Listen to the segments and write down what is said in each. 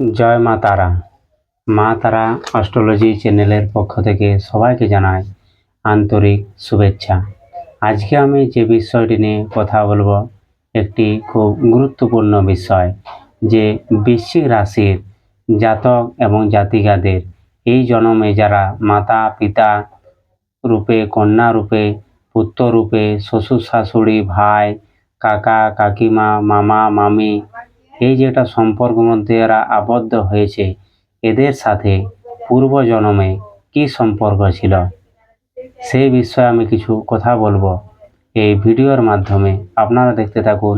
জয় মা তারা। মা তারা অস্ট্রোলজি চ্যানেলের পক্ষ থেকে সবাইকে জানাই আন্তরিক শুভেচ্ছা। আজকে আমি যে বিষয়টি নিয়ে কথা বলব, একটি খুব গুরুত্বপূর্ণ বিষয়, যে বৃশ্চিক রাশির জাতক এবং জাতিকাদের, এই জন্মে যারা মাতা, পিতা রূপে, কন্যা রূপে, পুত্র রূপে, শ্বশুর শাশুড়ি, ভাই, কাকা, কাকিমা, মামা, মামি এই যেটা সম্পর্ক মধ্যে এরা আবদ্ধ হয়েছে, এদের সাথে পূর্ব জন্মে কি সম্পর্ক ছিল? সেই বিষয়ে আমি কিছু কথা বলব। এই ভিডিওর মাধ্যমে আপনারা দেখতে থাকুন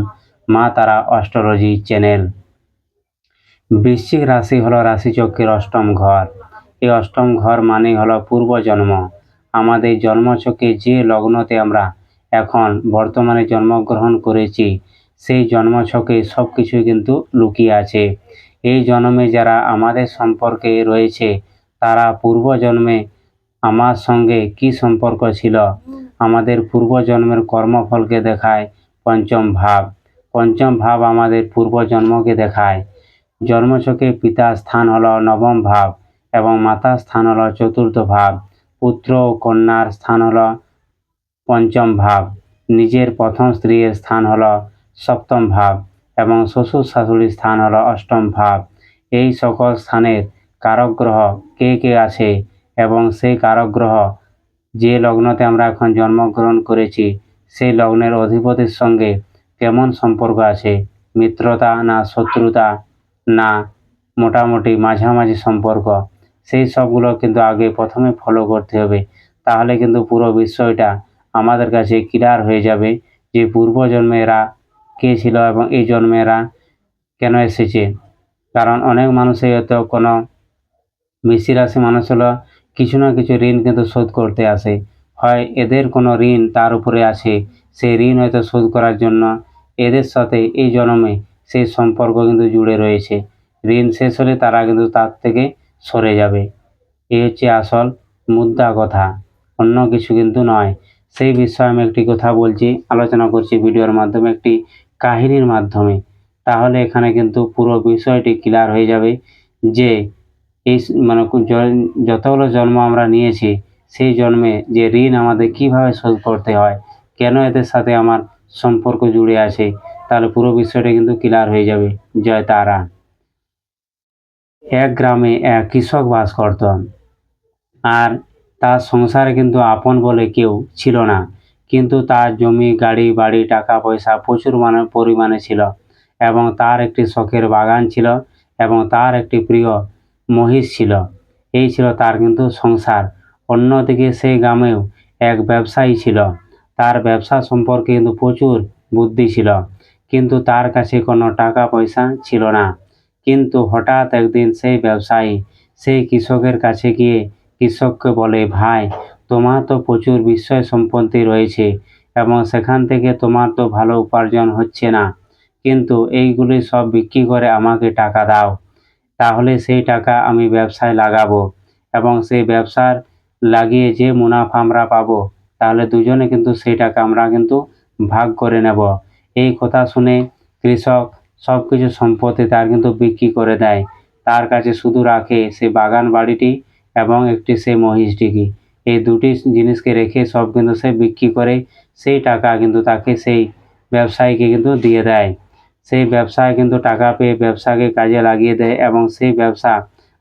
মা তারা অস্ট্রোলজি চ্যানেল। বৃশ্চিক রাশি হলো রাশিচক্রের অষ্টম ঘর। এই অষ্টম ঘর মানে হলো পূর্বজন্ম। আমাদের জন্মচক্রে যে লগ্নতে আমরা এখন বর্তমানে জন্মগ্রহণ করেছি সেই জন্মছকে সব কিছু কিন্তু লুকিয়ে আছে। এই জন্মে যারা আমাদের সম্পর্কে রয়েছে, তারা পূর্বজন্মে আমার সঙ্গে কি সম্পর্ক ছিল? আমাদের পূর্বজন্মের কর্মফলকে দেখায় পঞ্চম ভাব। পঞ্চম ভাব আমাদের পূর্বজন্মকে দেখায়। জন্মছকে পিতার স্থান হল নবম ভাব এবং মাতার স্থান হল চতুর্থ ভাব। পুত্র ও কন্যার স্থান হল পঞ্চম ভাব। নিজের প্রথম স্ত্রীর স্থান হলো সপ্তম ভাব এবং শ্বশুর শাশুড়ির স্থান হলো অষ্টম ভাব। এই সকল স্থানের কারক গ্রহ কে কে আছে এবং সেই কারক গ্রহ যে লগ্নতে আমরা এখন জন্মগ্রহণ করেছি, সেই লগ্নের অধিপতির সঙ্গে কেমন সম্পর্ক আছে? মিত্রতা না শত্রুতা না মোটামুটি মাঝামাঝি সম্পর্ক? সেই সবগুলো কিন্তু আগে প্রথমে ফলো করতে হবে। তাহলে কিন্তু পুরো বিষয়টা আমাদের কাছে ক্লিয়ার হয়ে যাবে যে পূর্বজন্মে এরা কে ছিল এবং এই জন্মে এরা কেন এসেছে? কারণ অনেক মানুষই হয়তো কোনো বৃষ্টি রাশি মানুষ হলো কিছু না কিছু ঋণ কিন্তু শোধ করতে আসে। হয় এদের কোনো ঋণ তার উপরে আছে সেই ঋণ হয়তো শোধ করার জন্য এদের সাথে এই জন্মে সেই সম্পর্ক কিন্তু জুড়ে রয়েছে। ঋণ শেষ হলে তারা কিন্তু তার থেকে সরে যাবে। এই হচ্ছে আসল মুদ্রা কথা, অন্য কিছু কিন্তু নয়। সেই বিষয়ে আমি একটি কথা বলছি, আলোচনা করছি, ভিডিওর মাধ্যমে একটি কাহিনীর মাধ্যমে, তাহলে এখানে কিন্তু পুরো বিষয়টি ক্লিয়ার হয়ে যাবে যে এই মানে যতগুলো জন্ম আমরা নিয়েছি, সেই জন্মে যে ঋণ আমাদের কীভাবে শোধ করতে হয়, কেন এদের সাথে আমার সম্পর্ক জুড়ে আছে, তাহলে পুরো বিষয়টা কিন্তু ক্লিয়ার হয়ে যাবে। জয় তারা। এক গ্রামে এক কৃষক বাস করত। আর তার সংসারে কিন্তু আপন বলে কেউ ছিল না। কিন্তু তার জমি, গাড়ি, বাড়ি, টাকা, পয়সা প্রচুর মানে পরিমাণে ছিল এবং তার একটি শখের বাগান ছিল এবং তার একটি প্রিয় মহিষ ছিল। এই ছিল তার কিন্তু সংসার। অন্যদিকে সেই গ্রামেও এক ব্যবসায়ী ছিল। তার ব্যবসা সম্পর্কে কিন্তু প্রচুর বুদ্ধি ছিল। কিন্তু তার কাছে কোনো টাকা পয়সা ছিল না। কিন্তু হঠাৎ একদিন সেই ব্যবসায়ী সেই কৃষকের কাছে গিয়ে কৃষককে বলে, ভাই তোমার তো প্রচুর বিষয় সম্পত্তি রয়েছে এবং সেখান থেকে তোমার তো ভালো উপার্জন হচ্ছে না। কিন্তু এইগুলি সব বিক্রি করে আমাকে টাকা দাও। তাহলে সেই টাকা আমি ব্যবসায় লাগাবো এবং সেই ব্যবসার লাগিয়ে যে মুনাফা আমরা পাবো, তাহলে দুজনে কিন্তু সেই টাকা আমরা কিন্তু ভাগ করে নেব। এই কথা শুনে কৃষক সব কিছু সম্পত্তি তার কিন্তু বিক্রি করে দেয়। তার কাছে শুধু রাখে সেই বাগান বাড়িটি এবং একটি সেই মহিষটিকে। এই দুটি জিনিসকে রেখে সব কিন্তু সে বিক্রি করে, সেই টাকা কিন্তু তাকে সেই ব্যবসায়ীকে কিন্তু দিয়ে দেয়। সেই ব্যবসায় কিন্তু টাকা পেয়ে ব্যবসাকে কাজে লাগিয়ে দেয় এবং সেই ব্যবসা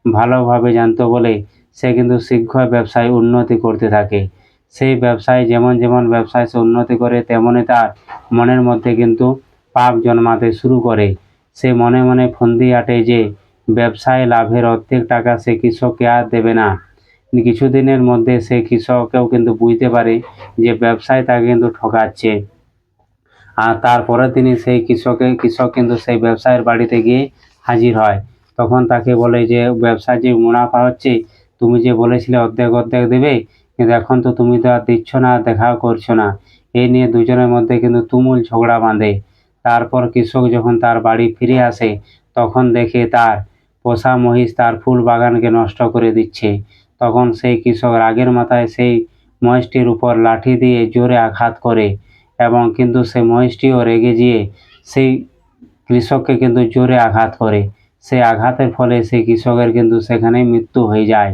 ভালোভাবে জানতো বলে সে কিন্তু শীঘ্র ব্যবসায় উন্নতি করতে থাকে। সেই ব্যবসায় যেমন যেমন ব্যবসায় সে উন্নতি করে, তেমনই তার মনের মধ্যে কিন্তু পাপ জন্মাতে শুরু করে। সে মনে মনে ফন্দি আটে যে ব্যবসায় লাভের অর্ধেক টাকা সে কৃষককে আর দেবে না। কিছুদিনের মধ্যে সে কৃষককেও কিন্তু বুঝতে পারে যে ব্যবসায় তাকে কিন্তু ঠকাচ্ছে। আর তারপরে তিনি সেই কৃষকে, কৃষক কিন্তু সেই ব্যবসায়ের বাড়িতে গিয়ে হাজির হয়। তখন তাকে বলে যে ব্যবসার যে মুনাফা হচ্ছে, তুমি যে বলেছিলে অর্ধেক অর্ধেক দেবে, কিন্তু এখন তো তুমি তো আর দিচ্ছ না দেখাও করছ না। এই নিয়ে দুজনের মধ্যে কিন্তু তুমুল ঝগড়া বাঁধে। তারপর কৃষক যখন তার বাড়ি ফিরে আসে, তখন দেখে তার পোষা মহিষ তার ফুল বাগানকে নষ্ট করে দিচ্ছে। তখন সেই কৃষক রাগের মাথায় সেই মহিষটির উপর লাঠি দিয়ে জোরে আঘাত করে এবং কিন্তু সেই মহিষটিও রেগে গিয়ে সেই কৃষককে কিন্তু জোরে আঘাত করে। সেই আঘাতের ফলে সেই কৃষকের কিন্তু সেখানেই মৃত্যু হয়ে যায়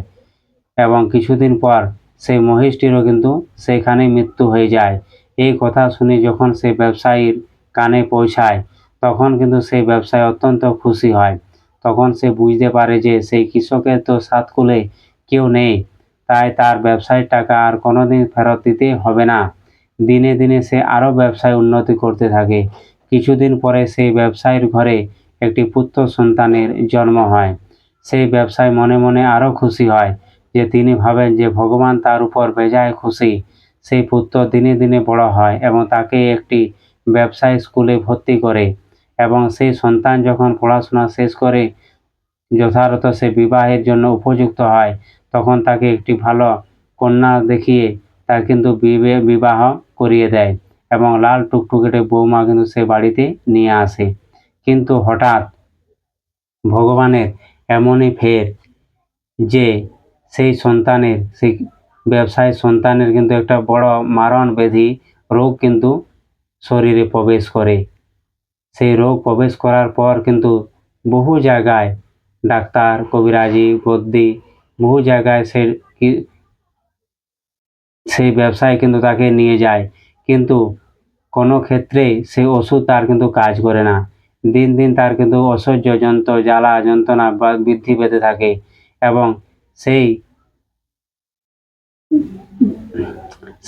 এবং কিছুদিন পর সেই মহিষটিরও কিন্তু সেখানেই মৃত্যু হয়ে যায়। এই কথা শুনে যখন সেই ব্যবসায়ীর কানে পৌঁছায়, তখন কিন্তু সেই ব্যবসায়ী অত্যন্ত খুশি হয়। তখন সে বুঝতে পারে যে সেই কৃষকের তো সাত কুলে কেউ নেই। তাই তার ব্যবসায়ীর টাকা আর কোনোদিন ফেরত দিতে হবে না। দিনে দিনে সে আরও ব্যবসায় উন্নতি করতে থাকে। কিছুদিন পরে সেই ব্যবসায়ীর ঘরে একটি পুত্র সন্তানের জন্ম হয়। সেই ব্যবসায় মনে মনে আরও খুশি হয় যে তিনি ভাবেন যে ভগবান তার উপর বেজায় খুশি। সেই পুত্র দিনে দিনে বড় হয় এবং তাকে একটি ব্যবসায়ী স্কুলে ভর্তি করে এবং সেই সন্তান যখন পড়াশোনা শেষ করে যথাযথ সে বিবাহের জন্য উপযুক্ত হয় তখন তাকে একটি ভালো কন্যা দেখিয়ে তার কিন্তু বিবে- বিবাহ করিয়ে দেয় এবং লাল টুকটুকেটে বৌমা কিন্তু সে বাড়িতে নিয়ে আসে। কিন্তু হঠাৎ ভগবানের এমনই ফের যে সেই সন্তানের, সেই ব্যবসায়ী সন্তানের কিন্তু একটা বড় মারণ ব্যাধি রোগ কিন্তু শরীরে প্রবেশ করে। সেই রোগ প্রবেশ করার পর কিন্তু বহু জায়গায় ডাক্তার, কবিরাজি বদ্যি বহু জায়গায় সে সেই ব্যবসায় কিন্তু তাকে নিয়ে যায়। কিন্তু কোনো ক্ষেত্রেই সেই ওষুধ তার কিন্তু কাজ করে না। দিন দিন তার কিন্তু অসহ্য যন্ত্র, জ্বালা যন্ত্রণা বা বৃদ্ধি পেতে থাকে এবং সেই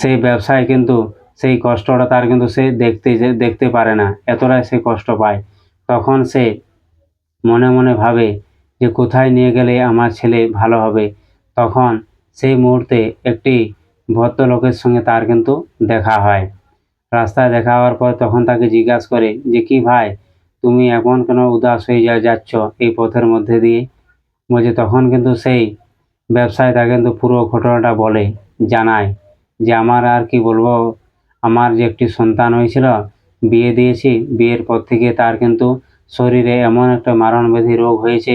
সেই ব্যবসায় কিন্তু সেই কষ্টটা তার কিন্তু সে দেখতে দেখতে পারে না। এতটাই সে কষ্ট পায়। তখন সে মনে মনে ভাবে যে কোথায় নিয়ে গেলে আমার ছেলে ভালো হবে, তখন সেই মুহূর্তে একটি ভদ্রলোকের সঙ্গে তার কিন্তু দেখা হয়। রাস্তায় দেখা হওয়ার পর তখন তাকে জিজ্ঞাসা করে যে, কি ভাই, তুমি এখন কেন উদাস হয়ে যা, যাচ্ছ এই পথের মধ্যে দিয়ে? বলছে, তখন কিন্তু সেই ব্যবসায় তাকে কিন্তু পুরো ঘটনাটা বলে, জানায় যে, আমার আর কি বলব, আমার যে একটি সন্তান হয়েছিল, বিয়ে দিয়েছি, বিয়ের পর থেকে তার কিন্তু শরীরে এমন একটা মারণব্যাধি রোগ হয়েছে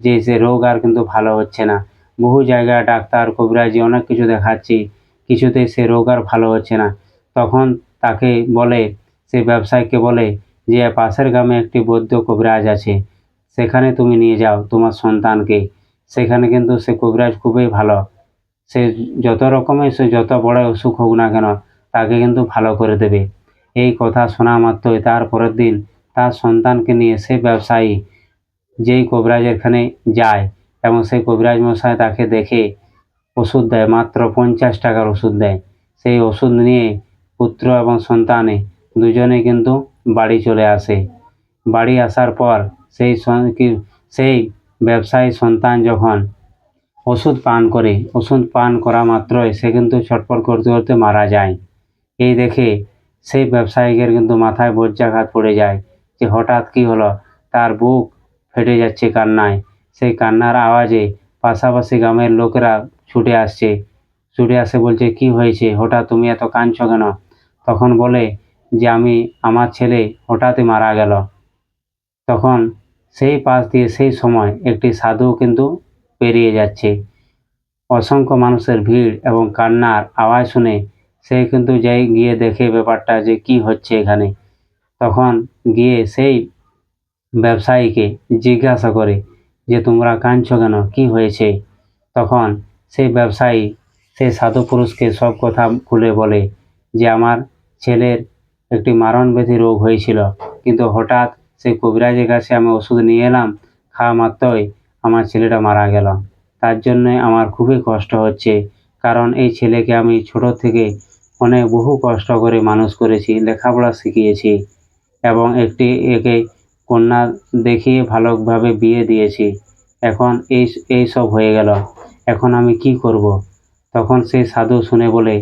যে সে রোগ আর কিন্তু ভালো হচ্ছে না। বহু জায়গায় ডাক্তার, কবিরাজি অনেক কিছু দেখাচ্ছি কিছুতেই সে রোগ আর ভালো হচ্ছে না। তখন তাকে বলে, সে ব্যবসায়ীকে বলে যে, পাশের গ্রামে একটি বৈদ্য কবিরাজ আছে। সেখানে তুমি নিয়ে যাও তোমার সন্তানকে। সেখানে কিন্তু সে কবিরাজ খুবই ভালো। সে যত রকমের, সে যত বড় অসুখ হোক না কেন, তাকে কিন্তু ভালো করে দেবে। এই কথা শোনা মাত্রই তার পরের দিন তার সন্তানকে নিয়ে সে ব্যবসায়ী যেই কবিরাজ এখানে যায় এবং সেই কবিরাজ মশাই তাকে দেখে ওষুধ দেয়, মাত্র পঞ্চাশ টাকার ওষুধ দেয়। সেই ওষুধ নিয়ে পুত্র এবং সন্তানে দুজনে কিন্তু বাড়ি চলে আসে। বাড়ি আসার পর সেই সেই ব্যবসায়ী সন্তান যখন ওষুধ পান করে, ওষুধ পান করা মাত্রই সে কিন্তু ছটফট করতে করতে মারা যায়। এই দেখে সেই ব্যবসায়ীকের কিন্তু মাথায় বজ্রাঘাত পড়ে যায় যে হঠাৎ কি হলো? তার বুক ফেটে যাচ্ছে কান্নায়। সেই কান্নার আওয়াজে পাশাপাশি গ্রামের লোকেরা ছুটে আসছে। ছুটে আসে বলছে, কি হয়েছে? হঠাৎ তুমি এত কাঁদছ কেন? তখন বলে যে, আমি, আমার ছেলে হঠাৎই মারা গেল। তখন সেই পাশ দিয়ে সেই সময় একটি সাধু কিন্তু পেরিয়ে যাচ্ছে। অসংখ্য মানুষের ভিড় এবং কান্নার আওয়াজ শুনে সে কিন্তু যাই গিয়ে দেখে ব্যাপারটা যে, কি হচ্ছে এখানে? তখন গিয়ে সেই ব্যবসায়ীকে জিজ্ঞাসা করে যে, তোমরা কাঁদছো কেন? কি হয়েছে? তখন সেই ব্যবসায়ী সেই সাধু পুরুষকে সব কথা খুলে বলে যে, আমার ছেলের একটি মারণ মারণব্যাধি রোগ হয়েছিল, কিন্তু হঠাৎ সেই কবিরাজের কাছে আমি ওষুধ নিয়ে এলাম, খাওয়া মাত্রই আমার ছেলেটা মারা গেল। তার জন্যে আমার খুবই কষ্ট হচ্ছে, কারণ এই ছেলেকে আমি ছোট থেকে অনেক বহু কষ্ট করে মানুষ করেছি, লেখাপড়া শিখিয়েছি এবং একটি, একে কন্যা দেখিয়ে ভালোভাবে বিয়ে দিয়েছি। এখন এই এই সব হয়ে গেল। এখন আমি কি করব? তখন সেই সাধু শুনে বলে,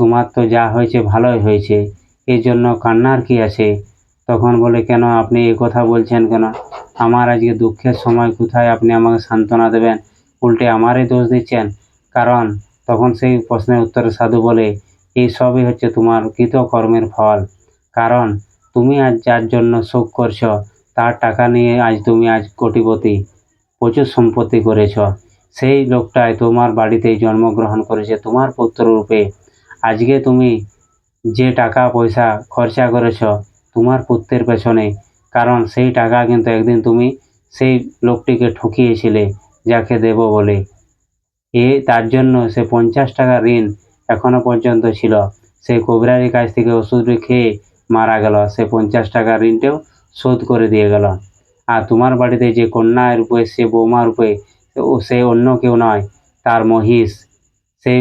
তোমার তো যা হয়েছে ভালোই হয়েছে। এই জন্য কান্নার কি আছে? তখন বলে, কেন আপনি এই কথা বলছেন কেন? আমার আজকে দুঃখের সময় কোথায় আপনি আমাকে সান্ত্বনা দেবেন? উল্টে আমারই দোষ দিচ্ছেন? কারণ তখন সেই প্রশ্নের উত্তরে সাধু বলে এই সবই হচ্ছে তোমার কৃতকর্মের ফল। কারণ তুমি আজ যার জন্য শোক করছ তার টাকা নিয়ে আজ তুমি আজ কোটিপতি, প্রচুর সম্পত্তি করেছ। সেই লোকটাই তোমার বাড়িতেই জন্মগ্রহণ করেছে, তোমার পুত্র রূপে আজকে তুমি যে টাকা পয়সা খরচা করেছ তোমার পুত্রের পেছনে, কারণ সেই টাকা কিন্তু একদিন তুমি সেই লোকটিকে ঠকিয়েছিলে, যাকে দেব বলে। এ তার জন্য সে পঞ্চাশ টাকা ঋণ এখনও পর্যন্ত ছিল। সে কবিরাজের কাছ থেকে ওষুধ খেয়ে মারা গেল। সে পঞ্চাশ টাকা ঋণটাও শোধ করে দিয়ে গেল। আর তোমার বাড়িতে যে কন্যা রূপে, সে বৌমা রূপে ও সে অন্য কেউ নয়, তার মহিষ। সে,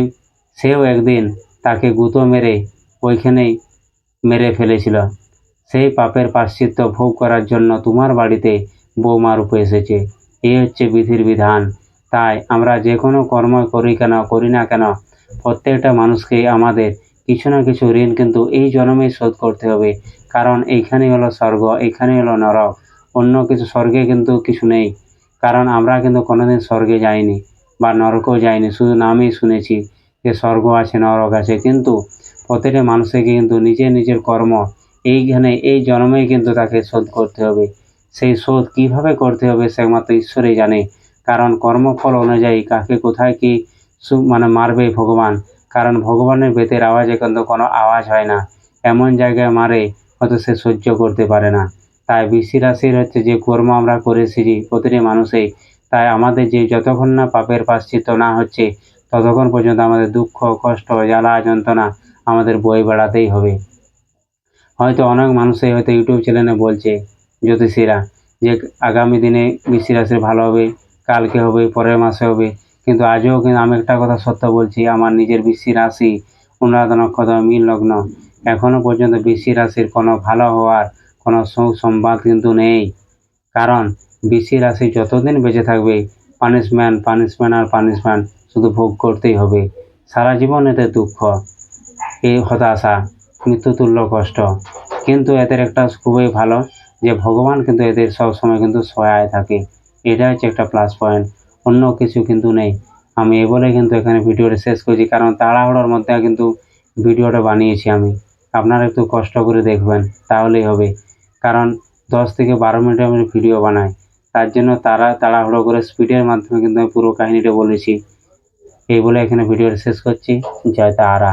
সেও একদিন তাকে গুঁতো মেরে ওইখানেই মেরে ফেলেছিল। সেই পাপের প্রাশ্চিত্য ভোগ করার জন্য তোমার বাড়িতে বৌমা রূপে এসেছে। এই হচ্ছে বিধির বিধান। তাই আমরা যে কোনো কর্ম করি কেন, করি না কেন, প্রত্যেকটা মানুষকে আমাদের কিছু না কিছু ঋণ কিন্তু এই জন্মেই শোধ করতে হবে। কারণ এইখানেই হলো স্বর্গ, এইখানেই হলো নরক। অন্য কিছু স্বর্গে কিন্তু কিছু নেই। কারণ আমরা কিন্তু কোনোদিন স্বর্গে যাইনি বা নরকও যাইনি, শুধু নামেই শুনেছি যে স্বর্গ আছে, নরক আছে। কিন্তু প্রতিটা মানুষকে কিন্তু নিজের নিজের কর্ম, এইখানে এই জন্মেই কিন্তু তাকে শোধ করতে হবে। সেই শোধ কীভাবে করতে হবে সে একমাত্র ঈশ্বরই জানে। কারণ কর্মফল অনুযায়ী কাকে, কোথায় কি মানে মারবে ভগবান কারণ ভগবানের বেতের আওয়াজে কিন্তু কোনো আওয়াজ হয় না। এমন জায়গায় মারে, হয়তো সে সহ্য করতে পারে না। তাই বৃষ্টি রাশির হচ্ছে যে কর্ম আমরা করে প্রতিটি মানুষেই, তাই আমাদের যে যতক্ষণ না পাপের পাশ্চিত্য না হচ্ছে, ততক্ষণ পর্যন্ত আমাদের দুঃখ, কষ্ট, জ্বালা, যন্ত্রণা আমাদের বই বেড়াতেই হবে। হয়তো অনেক মানুষই হয়তো ইউটিউব চ্যানেলে বলছে, জ্যোতিষীরা, যে আগামী দিনে বৃষ্টি রাশির ভালো হবে, কালকে হবে, পরের মাসে হবে কিন্তু আজও কিন্তু আমি একটা কথা সত্য বলছি, আমার নিজের বৃষ্টি রাশি, অনুরাধ নক্ষত্র মিল লগ্ন এখনও পর্যন্ত বৃষ্টি রাশির কোনো ভালো হওয়ার কোনো সুসংবাদ কিন্তু নেই। কারণ বৃষ্টি রাশি যতদিন বেঁচে থাকবে পানিশমেন্ট পানিশমেন্ট আর পানিশমেন্ট শুধু ভোগ করতেই হবে। সারা জীবন এতে দুঃখ এই হতাশা মৃত্যুতুল্য কষ্ট। কিন্তু এদের একটা খুবই ভালো যে ভগবান কিন্তু এদের সব সময় কিন্তু সহায় থাকে। এটা হচ্ছে একটা প্লাস পয়েন্ট অন্য কিছু কিন্তু নেই। আমি এ বলে কিন্তু এখানে ভিডিওটা শেষ করছি, কারণ তাড়াহুড়োর মধ্যে কিন্তু ভিডিওটা বানিয়েছি আমি। আপনারা একটু কষ্ট করে দেখবেন, তাহলেই হবে। কারণ দশ থেকে বারো মিনিট আমি ভিডিও বানাই। তার জন্য তারা তাড়াহুড়ো করে স্পিডের মাধ্যমে কিন্তু আমি পুরো কাহিনিটা বলেছি। এই বলে এখানে ভিডিওটা শেষ করছি। জয় তারা।